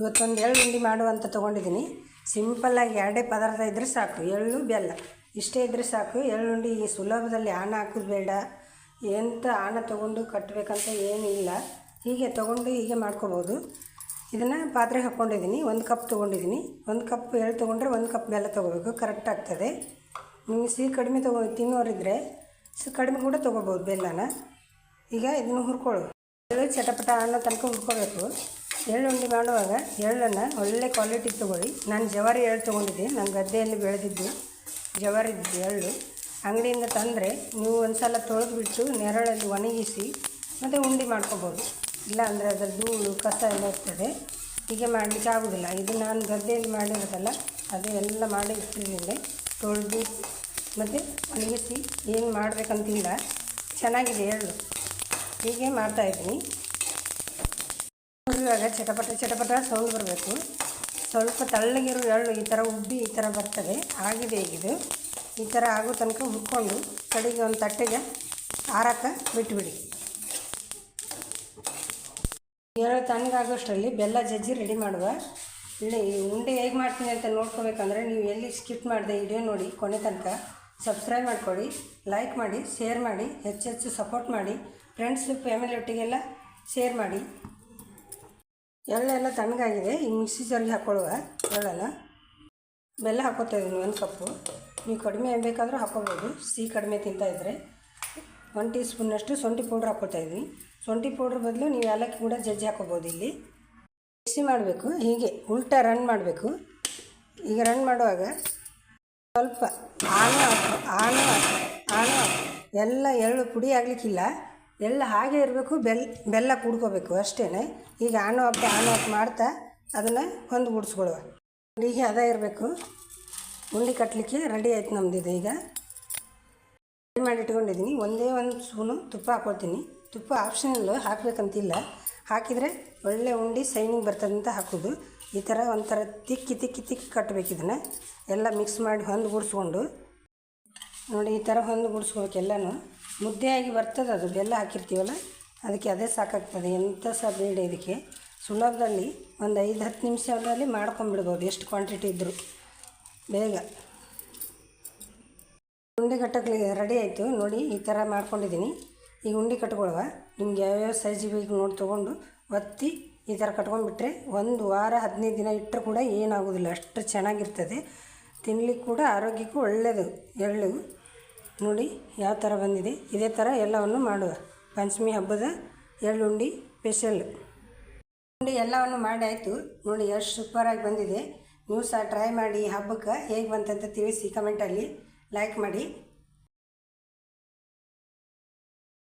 ಇವತ್ತೊಂದು ಎಳ್ಳು ಉಂಡೆ ಮಾಡುವಂತ ತೊಗೊಂಡಿದ್ದೀನಿ. ಸಿಂಪಲ್ಲಾಗಿ ಎರಡೇ ಪದಾರ್ಥ ಇದ್ದರೆ ಸಾಕು. ಎಳ್ಳು, ಬೆಲ್ಲ. ಇಷ್ಟೇ ಇದ್ದರೆ ಸಾಕು. ಎಳ್ಳುಂಡಿ ಈ ಸುಲಭದಲ್ಲಿ ಆಣ ಹಾಕೋದು ಬೇಡ. ಎಂಥ ಆಣ ತೊಗೊಂಡು ಕಟ್ಟಬೇಕಂತ ಇಲ್ಲ. ಹೀಗೆ ತೊಗೊಂಡು ಹೀಗೆ ಮಾಡ್ಕೋಬೋದು. ಇದನ್ನು ಪಾತ್ರೆಗೆ ಹಾಕ್ಕೊಂಡಿದ್ದೀನಿ ಒಂದು ಕಪ್ ತೊಗೊಂಡಿದ್ದೀನಿ. ಒಂದು ಕಪ್ ಎಳ್ಳು ತೊಗೊಂಡ್ರೆ ಒಂದು ಕಪ್ ಬೆಲ್ಲ ತೊಗೋಬೇಕು. ಕರೆಕ್ಟ್ ಆಗ್ತದೆ. ನೀವು ಸಿಹಿ ಕಡಿಮೆ ತೊಗೊ ತಿನ್ನೋರಿದ್ದರೆ ಸಿ ಕಡಿಮೆ ಕೂಡ ತೊಗೋಬೋದು ಬೆಲ್ಲನ. ಈಗ ಇದನ್ನು ಹುರ್ಕೊಳ್ಳು ಎಳ್ಳು ಚಟಪಟ ಅನ್ನೋ ತನಕ ಹುರ್ಕೋಬೇಕು. ಎಳ್ಳು ಉಂಡೆ ಮಾಡುವಾಗ ಎಳ್ಳನ್ನು ಒಳ್ಳೆ ಕ್ವಾಲಿಟಿ ತೊಗೊಳ್ಳಿ. ನಾನು ಜವಾರಿ ಎಳ್ಳು ತೊಗೊಂಡಿದ್ದೆ. ನನ್ನ ಗದ್ದೆಯಲ್ಲಿ ಬೆಳೆದಿದ್ದು ಜವಾರಿ ಎಳ್ಳು. ಅಂಗಡಿಯಿಂದ ತಂದರೆ ನೀವು ಒಂದು ಸಲ ತೊಳೆದ್ಬಿಟ್ಟು ನೆರಳಲ್ಲಿ ಒಣಗಿಸಿ ಮತ್ತು ಉಂಡೆ ಮಾಡ್ಕೋಬೋದು. ಇಲ್ಲ ಅಂದರೆ ಅದರ ಧೂಳು, ಕಸ ಎಲ್ಲ ಇರ್ತದೆ. ಹೀಗೆ ಮಾಡಲಿಕ್ಕೆ ಆಗೋದಿಲ್ಲ. ಇದು ನಾನು ಗದ್ದೆಯಲ್ಲಿ ಮಾಡಿರೋದಲ್ಲ, ಅದು ಎಲ್ಲ ಮಾಡಿ ಇಟ್ಟಿದ್ದೀನಿ ತೊಳೆದು ಮತ್ತು ಒಣಗಿಸಿ ಏನು ಮಾಡಬೇಕಂತಿಲ್ಲ. ಚೆನ್ನಾಗಿದೆ ಎಳ್ಳು. ಹೀಗೆ ಮಾಡ್ತಾಯಿದ್ದೀನಿ ಇವಾಗ ಚಟಪಟ ಚಟಪಟ ಸೌಂಡ್ ಬರಬೇಕು. ಸ್ವಲ್ಪ ತಳ್ಳಗಿರೋ ಎಳ್ಳು ಈ ಥರ ಉಬ್ಬಿ ಈ ಥರ ಬರ್ತದೆ. ಆಗಿದೆ ಈಗಿದು ಈ ಥರ ಆಗೋ ತನಕ ಹುರ್ಕೊಂಡು ಕಡೆಗೆ ಒಂದು ತಟ್ಟೆಗೆ ಆರಕ್ಕೆ ಬಿಟ್ಬಿಡಿ. ಎಳ್ಳು ತಣ್ಣಗಾಗೋಷ್ಟರಲ್ಲಿ ಬೆಲ್ಲ ಜಜ್ಜಿ ರೆಡಿ ಮಾಡುವ. ಇಲ್ಲಿ ಉಂಡೆ ಹೇಗೆ ಮಾಡ್ತೀನಿ ಅಂತ ನೋಡ್ಕೋಬೇಕಂದ್ರೆ ನೀವು ಎಲ್ಲಿ ಸ್ಕಿಪ್ ಮಾಡಿದೆ ವಿಡಿಯೋ ನೋಡಿ, ಕೊನೆ ತನಕ ಸಬ್ಸ್ಕ್ರೈಬ್ ಮಾಡಿಕೊಡಿ ಲೈಕ್ ಮಾಡಿ, ಶೇರ್ ಮಾಡಿ ಹೆಚ್ಚೆಚ್ಚು ಸಪೋರ್ಟ್ ಮಾಡಿ ಫ್ರೆಂಡ್ಸು ಫ್ಯಾಮಿಲಿ ಒಟ್ಟಿಗೆಲ್ಲ ಶೇರ್ ಮಾಡಿ. ಎಳ್ಳೆಲ್ಲ ತಣ್ಣಗಾಗಿದೆ. ಈಗ ಮಿಕ್ಸಿ ಜಾರಿಗೆ ಹಾಕ್ಕೊಳ್ಳುವ ಎಳ್ಳೆಲ್ಲ ಬೆಲ್ಲ ಹಾಕೋತಾ ಇದ್ದೀನಿ ಒಂದು ಕಪ್ಪು. ನೀವು ಕಡಿಮೆ ಬೇಕಾದರೂ ಹಾಕೋಬೋದು. ಸಿಹಿ ಕಡಿಮೆ ತಿಂತಾಯಿದ್ರೆ ಒನ್ ಟೀ ಸ್ಪೂನಷ್ಟು ಶುಂಠಿ ಪೌಡ್ರ್ ಹಾಕ್ಕೊತಾ ಇದ್ದೀನಿ ಶುಂಠಿ ಪೌಡ್ರ್ ಬದಲು ನೀವು ಏಲಕ್ಕಿ ಕೂಡ ಜಜ್ಜಿ ಹಾಕೋಬೋದು ಇಲ್ಲಿ. ಮಿಕ್ಸಿ ಮಾಡಬೇಕು. ಹೀಗೆ ಉಲ್ಟಾ ರನ್ ಮಾಡಬೇಕು. ಈಗ ರನ್ ಮಾಡುವಾಗ ಸ್ವಲ್ಪ ಆಣ ಆಣ ಆಣ ಎಲ್ಲ ಎಳ್ಳು ಪುಡಿ ಆಗಲಿಕ್ಕಿಲ್ಲ. ಎಲ್ಲ ಹಾಗೆ ಇರಬೇಕು ಬೆಲ್ಲ ಬೆಲ್ಲ ಕುಡ್ಕೋಬೇಕು ಅಷ್ಟೇ ಈಗ ಆಣು ಹಬ್ಬ ಆಣು ಹಬ್ಬ ಮಾಡ್ತಾ ಅದನ್ನು ಹೊಂದ್ಗೂಡಿಸ್ಕೊಳ್ಳುವ ಹೀಗೆ ಅದ ಇರಬೇಕು. ಉಂಡೆ ಕಟ್ಟಲಿಕ್ಕೆ ರೆಡಿ ಆಯ್ತು ನಮ್ಮದಿದೆ ಈಗ. ರೆಡಿ ಮಾಡಿ ಇಟ್ಕೊಂಡಿದ್ದೀನಿ. ಒಂದೇ ಒಂದು ಸ್ಪೂನು ತುಪ್ಪ ಹಾಕ್ಕೊಳ್ತೀನಿ ತುಪ್ಪ ಆಪ್ಷನಲ್ಲು ಹಾಕಬೇಕಂತಿಲ್ಲ. ಹಾಕಿದರೆ ಒಳ್ಳೆ ಉಂಡೆ ಸೈನಿಂಗ್ ಬರ್ತದಂತ ಹಾಕೋದು. ಈ ಥರ ಒಂಥರ ತಿಕ್ಕಿ ತಿಕ್ಕಿ ತಿಕ್ಕಿ ಕಟ್ಟಬೇಕು ಇದನ್ನು. ಎಲ್ಲ ಮಿಕ್ಸ್ ಮಾಡಿ ಹೊಂದ್ಗೂಡಿಸ್ಕೊಂಡು ನೋಡಿ, ಈ ಥರ ಹೊಂದ್ಗೂಡಿಸ್ಕೋಬೇಕು ಎಲ್ಲನೂ. ಮುದ್ದೆಯಾಗಿ ಬರ್ತದೆ ಅದು, ಬೆಲ್ಲ ಹಾಕಿರ್ತೀವಲ್ಲ, ಅದಕ್ಕೆ ಅದೇ ಸಾಕಾಗ್ತದೆ. ಎಂಥ ಸಹ ಬೇಡ ಇದಕ್ಕೆ? ಸುಲಭದಲ್ಲಿ ಒಂದು ಐದು, ಹತ್ತು ನಿಮಿಷದಲ್ಲಿ ಮಾಡ್ಕೊಂಬಿಡ್ಬೋದು ಎಷ್ಟು ಕ್ವಾಂಟಿಟಿ ಇದ್ದರೂ ಬೇಗ. ಉಂಡೆ ಕಟ್ಟಕ್ಕೆ ರೆಡಿ ಆಯಿತು. ನೋಡಿ, ಈ ಥರ ಮಾಡ್ಕೊಂಡಿದ್ದೀನಿ. ಈಗ ಉಂಡೆ ಕಟ್ಕೊಳ್ಳುವ. ನಿಮ್ಗೆ ಯಾವ್ಯಾವ ಸೈಜ್ ಬೇಕು ನೋಡಿ ತೊಗೊಂಡು ಒತ್ತಿ ಈ ಥರ ಕಟ್ಕೊಂಡ್ಬಿಟ್ರೆ ಒಂದು ವಾರ, ಹದಿನೈದು ದಿನ ಇಟ್ಟರು ಕೂಡ ಏನಾಗೋದಿಲ್ಲ. ಅಷ್ಟು ಚೆನ್ನಾಗಿರ್ತದೆ. ತಿನ್ನಲಿಕ್ಕೆ ಕೂಡ ಆರೋಗ್ಯಕ್ಕೂ ಒಳ್ಳೆಯದು ಎಳ್ಳು. ನೋಡಿ ಯಾವ ಥರ ಬಂದಿದೆ. ಇದೇ ಥರ ಎಲ್ಲವನ್ನು ಮಾಡುವ. ಪಂಚಮಿ ಹಬ್ಬದ ಎಳ್ಳುಂಡಿ ಸ್ಪೆಷಲ್. ಉಂಡಿ ಎಲ್ಲವನ್ನು ಮಾಡಿ ಆಯಿತು. ನೋಡಿ ಎಷ್ಟು ಸೂಪರಾಗಿ ಬಂದಿದೆ. ನೀವು ಸಹ ಟ್ರೈ ಮಾಡಿ ಹಬ್ಬಕ್ಕೆ ಹೇಗೆ ಬಂತಂತ ತಿಳಿಸಿ ಕಮೆಂಟಲ್ಲಿ ಲೈಕ್ ಮಾಡಿ.